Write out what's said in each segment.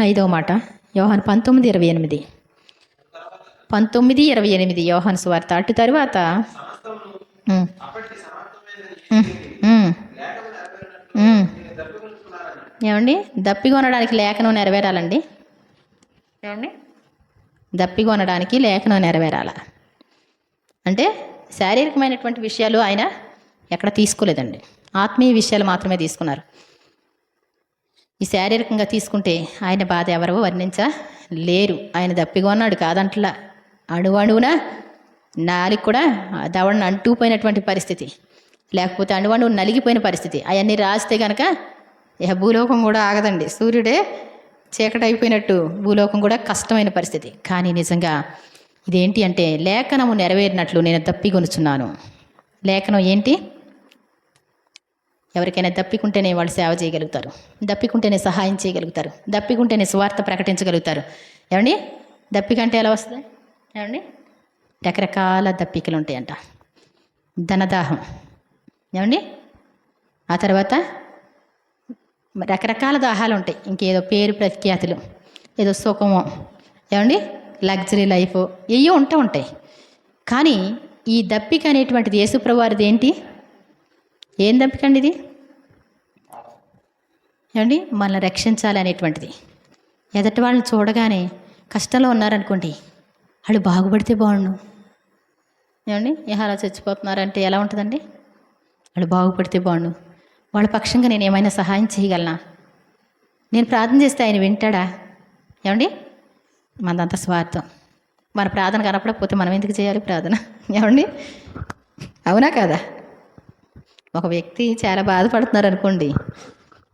ఐదవ మాట. యోహాన్ పంతొమ్మిది ఇరవై ఎనిమిది. పంతొమ్మిది ఇరవై ఎనిమిది యోహాన్ సువార్త. అటు తరువాత ఏమండి? దప్పి కొనడానికి లేఖనం నెరవేరాలండి? ఏమండి? దప్పి కొనడానికి లేఖనం నెరవేరాల. అంటే శారీరకమైనటువంటి విషయాలు ఆయన ఎక్కడ తీసుకోలేదండి. ఆత్మీయ విషయాలు మాత్రమే తీసుకున్నారు. ఈ శారీరకంగా తీసుకుంటే ఆయన బాధ ఎవరో వర్ణించ లేరు ఆయన ఉన్నాడు కాదంటలా. అణువణువున నాలికి కూడా దవడను అంటుకుపోయినటువంటి పరిస్థితి. లేకపోతే అణువణువు నలిగిపోయిన పరిస్థితి. అవన్నీ రాస్తే కనుక ఇక భూలోకం కూడా ఆగదండి. సూర్యుడే చీకటైపోయినట్టు భూలోకం కూడా కష్టమైన పరిస్థితి. కానీ నిజంగా ఇదేంటి అంటే లేఖనము నెరవేరినట్లు నేను దప్పికొనుచున్నాను లేఖనం ఏంటి? ఎవరికైనా దప్పికుంటేనే వాళ్ళు సేవ చేయగలుగుతారు. దప్పికుంటేనే సహాయం చేయగలుగుతారు. దప్పికుంటేనే స్వార్థ ప్రకటించగలుగుతారు. ఏమండి? దప్పికంటే ఎలా వస్తుంది? ఏమండి? రకరకాల దప్పికలు ఉంటాయంట. ధనదాహం. ఏమండి? ఆ తర్వాత రకరకాల దాహాలు ఉంటాయి. ఇంకేదో పేరు ప్రఖ్యాతులు ఏదో సుఖము. ఏమండి? లగ్జరీ లైఫ్ ఏయో ఉంటూ ఉంటాయి. కానీ ఈ దప్పిక అనేటువంటిది యేసుప్రవారిది ఏంటి? ఏం తప్పికండి ఇది? ఏమండి? మనల్ని రక్షించాలి అనేటువంటిది. ఎదటి వాళ్ళని చూడగానే కష్టంలో ఉన్నారనుకోండి వాళ్ళు బాగుపడితే బాగుండు. ఏమండి? ఇహాలా చచ్చిపోతున్నారంటే ఎలా ఉంటుందండి? వాళ్ళు బాగుపడితే బాగుండు. వాళ్ళ పక్షంగా నేను ఏమైనా సహాయం చేయగలనా? నేను ప్రార్థన చేస్తే ఆయన వింటాడా? ఏమండి? మనదంతా స్వార్థం. మన ప్రార్థన కనపడకపోతే మనం ఎందుకు చేయాలి ప్రార్థన? ఏమండి? అవునా కదా? ఒక వ్యక్తి చాలా బాధపడుతున్నారు అనుకోండి.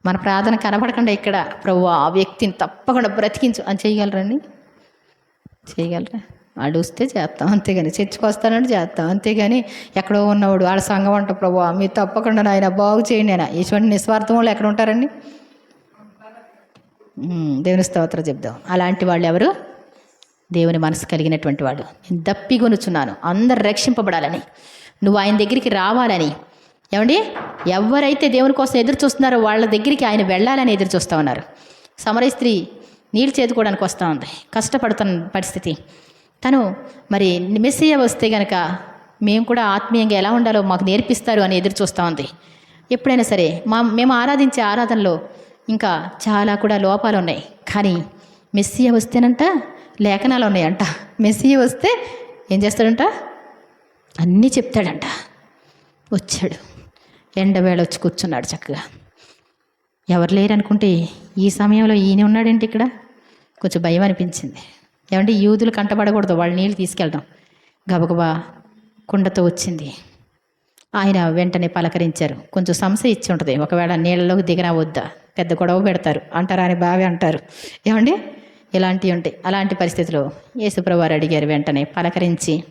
మన ప్రార్థన కనపడకుండా ఇక్కడ ప్రభు ఆ వ్యక్తిని తప్పకుండా బ్రతికించు. అని చేయగలరండి చేయగలరా? అడుస్తే చేస్తాం. అంతేగాని చర్చకు వస్తానంటే చేస్తాం. అంతేగాని ఎక్కడో ఉన్నవాడు వాళ్ళ సంఘం అంట ప్రభు మీరు తప్పకుండా ఆయన బాగు చేయండి ఆయన. ఇటువంటి నిస్వార్థం వాళ్ళు ఎక్కడ ఉంటారండి? దేవుని స్తోత్రం చెప్దాం. అలాంటి వాళ్ళు ఎవరు? దేవుని మనసు కలిగినటువంటి వాడు. నేను దప్పిగొనుచున్నాను. అందరు రక్షింపబడాలని. నువ్వు ఆయన దగ్గరికి రావాలని. ఏమండి? ఎవరైతే దేవుని కోసం ఎదురు చూస్తున్నారో వాళ్ళ దగ్గరికి ఆయన వెళ్ళాలని ఎదురు చూస్తూ ఉన్నారు. సమరయ స్త్రీ నీళ్ళు చేదుకోవడానికి వస్తూ ఉంది. కష్టపడుతున్న పరిస్థితి. తను మరి మెస్సియ వస్తే గనక మేము కూడా ఆత్మీయంగా ఎలా ఉండాలో మాకు నేర్పిస్తారు అని ఎదురు చూస్తూ ఉంది. ఎప్పుడైనా సరే మా మేము ఆరాధించే ఆరాధనలో ఇంకా చాలా కూడా లోపాలు ఉన్నాయి. కానీ మెస్సియ వస్తేనంట లేఖనాలు ఉన్నాయంట. మెస్సియ వస్తే ఏం చేస్తాడంట? అన్నీ చెప్తాడంట. వచ్చాడు. ఎండవేళ వచ్చి కూర్చున్నాడు చక్కగా. ఎవరు లేరనుకుంటే ఈ సమయంలో ఈయన ఉన్నాడేంటి ఇక్కడ? కొంచెం భయం అనిపించింది. ఏమంటే యూదులు కంటపడకూడదు వాళ్ళు నీళ్ళు తీసుకెళ్ళడం గబగబా కుండతో వచ్చింది. ఆయన వెంటనే పలకరించారు. కొంచెం సంశయ ఇచ్చి ఉంటుంది. ఒకవేళ నీళ్ళలోకి దిగినా వద్దా? పెద్ద గొడవ పెడతారు. అంటారా అని బాగా అంటారు. ఏమండి? ఇలాంటివి ఉంటాయి అలాంటి పరిస్థితిలో యేసుప్రవారు అడిగారు వెంటనే పలకరించి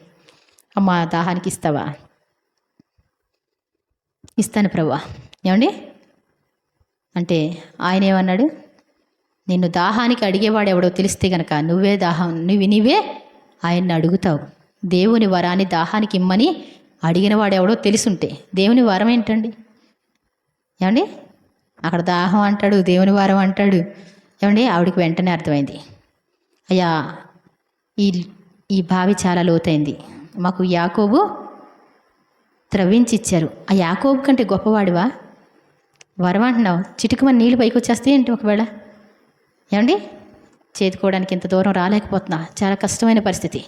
అమ్మ దాహానికి ఇస్తావా? ఇస్తాను ప్రభా. ఏమండి? అంటే ఆయన ఏమన్నాడు? నిన్ను దాహానికి అడిగేవాడు ఎవడో తెలిస్తే గనక నువ్వే దాహం నువ్వు నీవే ఆయన్ని అడుగుతావు. దేవుని వరాన్ని దాహానికి ఇమ్మని అడిగిన వాడు ఎవడో తెలుసుంటే. దేవుని వరం ఏంటండి? ఏమండి? అక్కడ దాహం అంటాడు దేవుని వరం అంటాడు. ఏమండి? ఆవిడకి వెంటనే అర్థమైంది. అయ్యా ఈ ఈ బావి చాలా లోతైంది. మాకు యాకోబు త్రవ్వించి ఇచ్చారు ఆ యాకోబు కంటే గొప్పవాడివా? వరం అంటున్నావు. చిటికమని నీళ్ళు పైకి వచ్చేస్తే ఏంటి ఒకవేళ? ఏమండి? చేతుకోవడానికి ఇంత దూరం రాలేకపోతున్నా. చాలా కష్టమైన పరిస్థితి.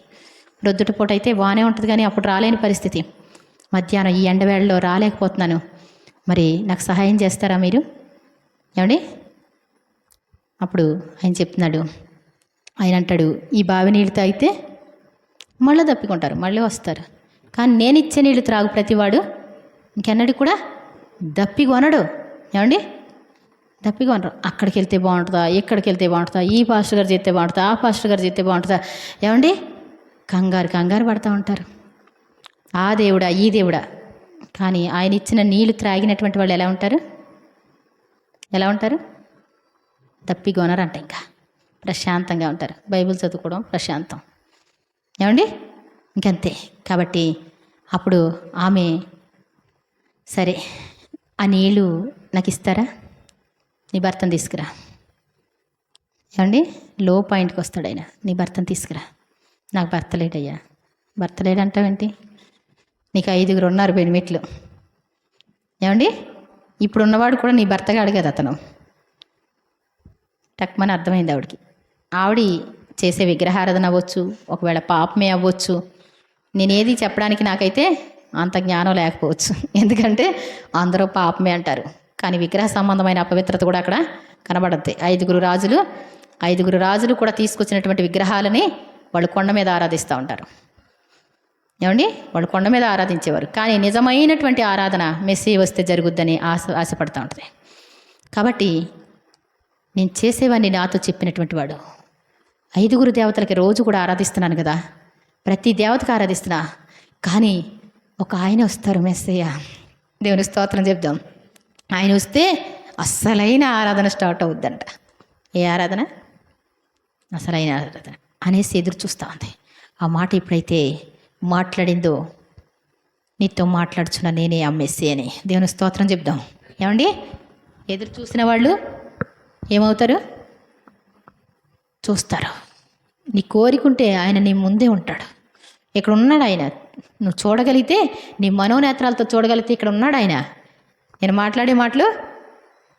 రొద్దుట పూట అయితే బాగానే ఉంటుంది కానీ అప్పుడు రాలేని పరిస్థితి. మధ్యాహ్నం ఈ ఎండవేళలో రాలేకపోతున్నాను. మరి నాకు సహాయం చేస్తారా మీరు? ఏమండి? అప్పుడు ఆయన చెప్తున్నాడు. ఆయన అంటాడు ఈ బావి నీళ్ళు తాగితే మళ్ళీ తప్పికుంటారు. మళ్ళీ వస్తారు. కానీ నేను ఇచ్చే నీళ్ళు త్రాగు ప్రతివాడు. ఇంకెన్నడి కూడా దప్పి కొనడు ఏమండి? దప్పిగా కొనరు అక్కడికి వెళ్తే బాగుంటుందా? ఇక్కడికి వెళ్తే బాగుంటుందా? ఈ పాస్టర్ గారు చేస్తే బాగుంటుందా? ఆ పాస్టర్ గారు చేస్తే బాగుంటుందా? ఏమండి? కంగారు కంగారు పడుతూ ఉంటారు. ఆ దేవుడా ఈ దేవుడా? కానీ ఆయన ఇచ్చిన నీళ్ళు త్రాగినటువంటి వాళ్ళు ఎలా ఉంటారు? ఎలా ఉంటారు? తప్పి కొనరంట ఇంకా. ప్రశాంతంగా ఉంటారు. బైబిల్ చదువుకోవడం ప్రశాంతం. ఏమండి? ఇంకంతే. కాబట్టి అప్పుడు ఆమె సరే ఆ నీళ్ళు నాకు ఇస్తారా? నీ భర్తను తీసుకురా. ఏమండి? లో పాయింట్కి వస్తాడు ఆయన. నీ భర్తను తీసుకురా. నాకు భర్త లేడయ్యా. భర్త లేడంటావేంటి? నీకు ఐదుగురు ఉన్నారు బెనిమిట్లు. ఏమండి? ఇప్పుడు ఉన్నవాడు కూడా నీ భర్తగాడు కదా అతను. టక్మని అర్థమైంది ఆవిడకి. ఆవిడ చేసే విగ్రహారాధన అవ్వచ్చు ఒకవేళ పాపమే అవ్వచ్చు నేనేది చెప్పడానికి నాకైతే అంత జ్ఞానం లేకపోవచ్చు. ఎందుకంటే అందరూ పాపమే అంటారు. కానీ విగ్రహ సంబంధమైన అపవిత్రత కూడా అక్కడ కనబడద్ది. ఐదుగురు రాజులు ఐదుగురు రాజులు కూడా తీసుకొచ్చినటువంటి విగ్రహాలని వాళ్ళు కొండ మీద ఆరాధిస్తూ ఉంటారు. ఏమండి? వాళ్ళు కొండ మీద ఆరాధించేవారు. కానీ నిజమైనటువంటి ఆరాధన మెస్సీ వస్తే జరుగుద్దని ఆశ ఆశపడుతూ ఉంటుంది. కాబట్టి నేను చేసేవాడిని నాతో చెప్పినటువంటి వాడు. ఐదుగురు దేవతలకి రోజు కూడా ఆరాధిస్తున్నాను కదా. ప్రతి దేవతకు ఆరాధిస్తున్నా. కానీ ఒక ఆయన వస్తారు మెస్సయ్య. దేవుని స్తోత్రం చెప్దాం. ఆయన వస్తే అస్సలైన ఆరాధన స్టార్ట్ అవుద్దంట. ఏ ఆరాధన? అసలైన ఆరాధన అనేసి ఎదురు చూస్తూ ఉంది. ఆ మాట ఎప్పుడైతే మాట్లాడిందో నీతో మాట్లాడుచున్న నేనే అమ్మేసి అని దేవుని స్తోత్రం చెప్దాం. ఏమండి? ఎదురు చూసిన వాళ్ళు ఏమవుతారు? చూస్తారు. నీ కోరికుంటే ఆయన నీ ముందే ఉంటాడు. ఇక్కడ ఉన్నాడు ఆయన? నువ్వు చూడగలిగితే నీ మనోనేత్రాలతో చూడగలిగితే ఇక్కడ ఉన్నాడు ఆయన? నేను మాట్లాడే మాటలు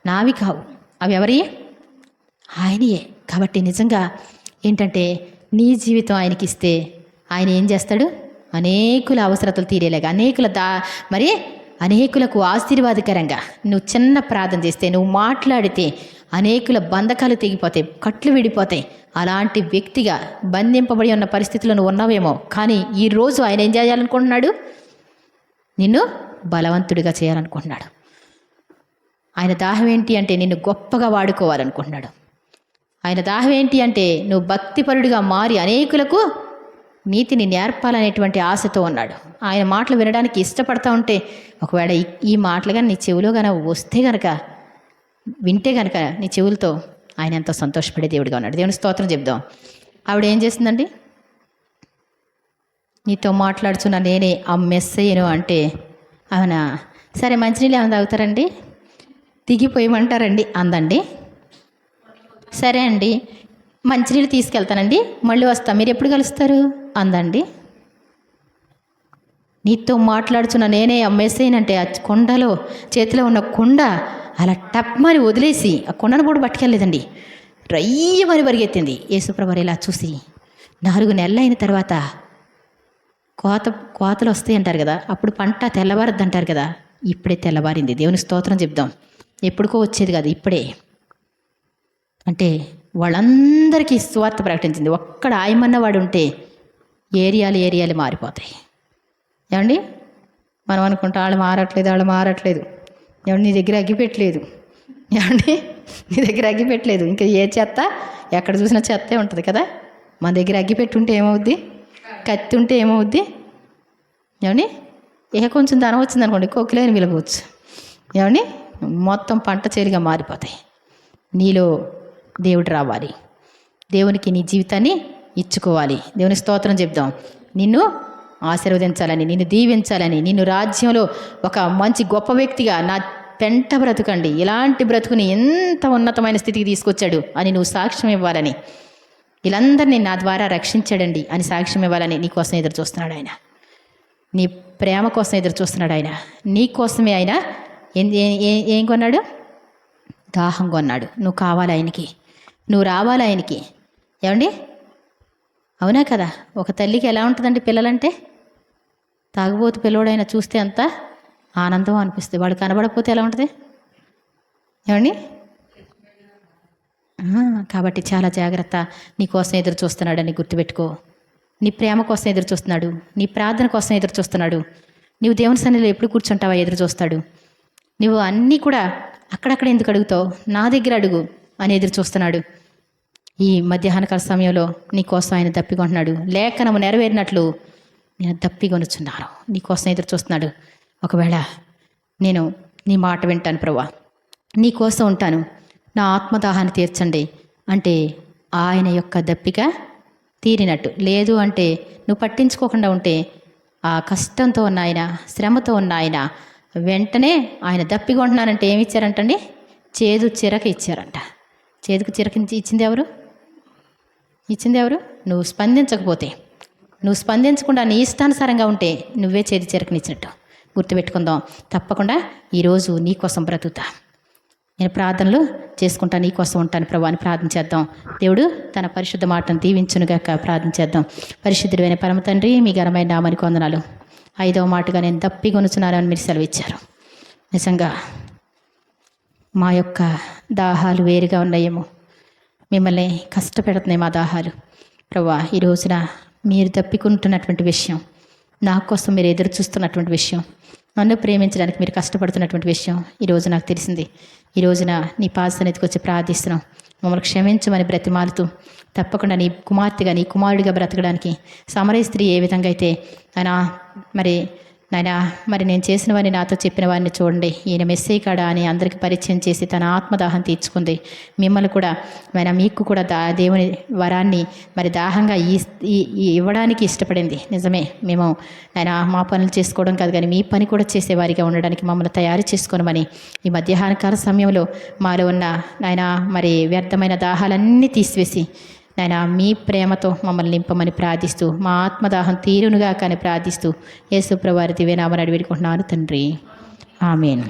నావి కావు. అవి ఎవరి? ఆయనయే. కాబట్టి నిజంగా ఏంటంటే నీ జీవితం ఆయనకి ఇస్తే ఆయన ఏం చేస్తాడు? అనేకుల అవసరతలు తీరేలాగా అనేకుల దా మరి అనేకులకు ఆశీర్వాదకరంగా నువ్వు చిన్న ప్రార్థన చేస్తే నువ్వు మాట్లాడితే అనేకుల బంధకాలు తెగిపోతాయి కట్లు విడిపోతాయి అలాంటి వ్యక్తిగా బంధింపబడి ఉన్న పరిస్థితులను ఉన్నావేమో. కానీ ఈరోజు ఆయన ఏం చేయాలనుకుంటున్నాడు? నిన్ను బలవంతుడిగా చేయాలనుకుంటున్నాడు. ఆయన దాహం ఏంటి అంటే నిన్ను గొప్పగా వాడుకోవాలనుకుంటున్నాడు. ఆయన దాహం ఏంటి అంటే నువ్వు భక్తిపరుడిగా మారి అనేకులకు నీతిని నేర్పాలనేటువంటి ఆశతో ఉన్నాడు. ఆయన మాటలు వినడానికి ఇష్టపడతా ఉంటే ఒకవేళ ఈ- మాటలు కానీ నీ చెవిలో కనుక వస్తే కనుక వింటే కనుక నీ చెవులతో ఆయన ఎంతో సంతోషపడే దేవుడిగా ఉన్నాడు. దేవుని స్తోత్రం చెప్దాం. ఆవిడ ఏం చేసిందండి నీతో మాట్లాడుచున్న నేనే ఆ మెస్సయ్యను అంటే అవునా? సరే మంచినీళ్ళు ఏమైనా తాగుతారండి? దిగిపోయమంటారండి అందండి. సరే అండి మంచినీళ్ళు తీసుకెళ్తానండి. మళ్ళీ వస్తాను మీరు ఎప్పుడు కలుస్తారు? అందండి. నీతో మాట్లాడుచున్న నేనే అమ్మేసేనంటే ఆ కొండలో చేతిలో ఉన్న కొండ అలా టప్మని వదిలేసి ఆ కొండను కూడా పట్టుకెళ్ళలేదండి. రయ్యమని పరిగెత్తింది. యేసుప్రభు ఇలా చూసి నాలుగు నెలలు అయిన తర్వాత కోత కోతలు వస్తాయి అంటారు కదా అప్పుడు పంట తెల్లవారద్దు అంటారు కదా ఇప్పుడే తెల్లవారింది. దేవుని స్తోత్రం చెప్దాం. ఎప్పుడుకో వచ్చేది కాదు ఇప్పుడే. అంటే వాళ్ళందరికీ స్వార్థ ప్రకటించింది. ఒక్కడ ఆయమన్న వాడు ఉంటే ఏరియాలు ఏరియాలు మారిపోతాయి. ఏమండి? మనం అనుకుంటా వాళ్ళు మారట్లేదు వాళ్ళు మారట్లేదు. ఎవడు నీ దగ్గర అగ్గిపెట్టలేదు ఏమండి నీ దగ్గర అగ్గిపెట్టలేదు ఇంకా ఏ చెత్త? ఎక్కడ చూసినా చెత్తే ఉంటుంది కదా? మన దగ్గర అగ్గిపెట్టి ఉంటే ఏమవుద్ది? కత్తి ఉంటే ఏమవుద్ది? ఏమండి ఏ కొంచెం ధనం వచ్చింది అనుకోండి కోకిలేని విలవచ్చు ఏమండి మొత్తం పంట చేలుగా మారిపోతాయి. నీలో దేవుడు రావాలి. దేవునికి నీ జీవితాన్ని ఇచ్చుకోవాలి. దేవుని స్తోత్రం చెప్దాం. నిన్ను ఆశీర్వదించాలని నిన్ను దీవించాలని నిన్ను రాజ్యంలో ఒక మంచి గొప్ప వ్యక్తిగా నా పెంట బ్రతుకండి. ఇలాంటి బ్రతుకుని ఎంత ఉన్నతమైన స్థితికి తీసుకొచ్చాడు అని నువ్వు సాక్ష్యం ఇవ్వాలని. వీళ్ళందరినీ నా ద్వారా రక్షించాడండి అని సాక్ష్యం ఇవ్వాలని నీ కోసం ఎదురు చూస్తున్నాడు ఆయన. నీ ప్రేమ కోసం ఎదురు చూస్తున్నాడు ఆయన. నీ కోసమే ఆయన ఏం- ఏ- ఏం కొన్నాడు? దాహం కొన్నాడు. నువ్వు కావాలి ఆయనకి. నువ్వు రావాలి ఆయనకి. ఏమండి? అవునా కదా? ఒక తల్లికి ఎలా ఉంటుందండి పిల్లలంటే? తాగుబోతు పిల్లోడైనా చూస్తే అంత ఆనందం అనిపిస్తుంది. వాడు కనబడకపోతే ఎలా ఉంటుంది? ఏమండి? కాబట్టి చాలా జాగ్రత్త. నీ కోసం ఎదురు చూస్తున్నాడని గుర్తుపెట్టుకో. నీ ప్రేమ కోసం ఎదురు చూస్తున్నాడు. నీ ప్రార్థన కోసం ఎదురు చూస్తున్నాడు. నువ్వు దేవుని సన్నిధిలో ఎప్పుడు కూర్చుంటావా ఎదురు చూస్తాడు. నువ్వు అన్నీ కూడా అక్కడక్కడ ఎందుకు అడుగుతావు? నా దగ్గర అడుగు అని ఎదురు చూస్తున్నాడు. ఈ మధ్యాహ్నకాల సమయంలో నీ కోసం ఆయన తప్పికొంటున్నాడు. లేఖనము నెరవేరినట్లు నేను దప్పికొనుచున్నాను నీ నీకోసం ఎదురు చూస్తున్నాడు. ఒకవేళ నేను నీ మాట వింటాను ప్రభా నీకోసం ఉంటాను. నా ఆత్మదాహాన్ని తీర్చండి అంటే ఆయన యొక్క దప్పిక తీరినట్టు. లేదు అంటే నువ్వు పట్టించుకోకుండా ఉంటే ఆ కష్టంతో ఉన్న ఆయన శ్రమతో ఉన్న ఆయన వెంటనే ఆయన దప్పికొంటున్నానంటే ఏమి ఇచ్చారంటండి? చేదు చిరక ఇచ్చారంట. చేదుకు చిరక ఇచ్చింది ఎవరు? ఇచ్చింది ఎవరు? నువ్వు స్పందించకపోతే. నువ్వు స్పందించకుండా నీ ఇష్టానుసారంగా ఉంటే నువ్వే చేతి చెరకనిచ్చినట్టు. గుర్తుపెట్టుకుందాం. తప్పకుండా ఈరోజు నీ కోసం బ్రతుకుతా. నేను ప్రార్థనలు చేసుకుంటా నీ కోసం ఉంటాను ప్రభు అని ప్రార్థన చేద్దాం. దేవుడు తన పరిశుద్ధ మాటను దీవించునుగాక ప్రార్థన చేద్దాం. పరిశుద్ధుడైన పరమ తండ్రి మీ ఘనమైన నామని కొందనాలు ఐదవ మాటగా నేను దప్పి కొనుచున్నానని మీరు సెలవిచ్చారు. నిజంగా మా యొక్క దాహాలు వేరుగా ఉన్నాయేమో. మిమ్మల్ని కష్టపెడుతున్నాయి మా దాహాలు. ప్రభా ఈ రోజున మీరు తప్పికుంటున్నటువంటి విషయం నా కోసం మీరు ఎదురు చూస్తున్నటువంటి విషయం నన్ను ప్రేమించడానికి మీరు కష్టపడుతున్నటువంటి విషయం ఈరోజు నాకు తెలిసింది. ఈ రోజున నీ పాసనెత్తికి వచ్చి ప్రార్థిస్తున్నాం. మమ్మల్ని క్షమించమని బ్రతిమాలుతూ తప్పకుండా నీ కుమార్తెగా నీ కుమారుడిగా బ్రతకడానికి సమరయ స్త్రీ ఏ విధంగా అయితే ఆయన మరి నాయనా మరి నేను చేసిన నాతో చెప్పిన వారిని చూడండి. ఈయన మెస్సే కాడా అని అందరికి పరిచయం చేసి తన ఆత్మదాహం తీర్చుకుంది. మిమ్మల్ని కూడా మన మీకు కూడా దా దేవుని వరాన్ని మరి దాహంగా ఈ ఈ ఇవ్వడానికి ఇష్టపడింది. నిజమే మేము ఆయన మా పనులు చేసుకోవడం కాదు కానీ మీ పని కూడా చేసేవారిగా ఉండడానికి మమ్మల్ని తయారు చేసుకోనమని ఈ మధ్యాహ్నకాల సమయంలో మాలో ఉన్న ఆయన మరి వ్యర్థమైన దాహాలన్నీ తీసివేసి నాయన మీ ప్రేమతో మమ్మల్ని నింపమని ప్రార్థిస్తూ మా ఆత్మదాహం తీరునుగా కానీ ప్రార్థిస్తూ యేసుప్రవారి దివ్యనామని అడివేడుకుంటున్నాను తండ్రి. ఆమెను.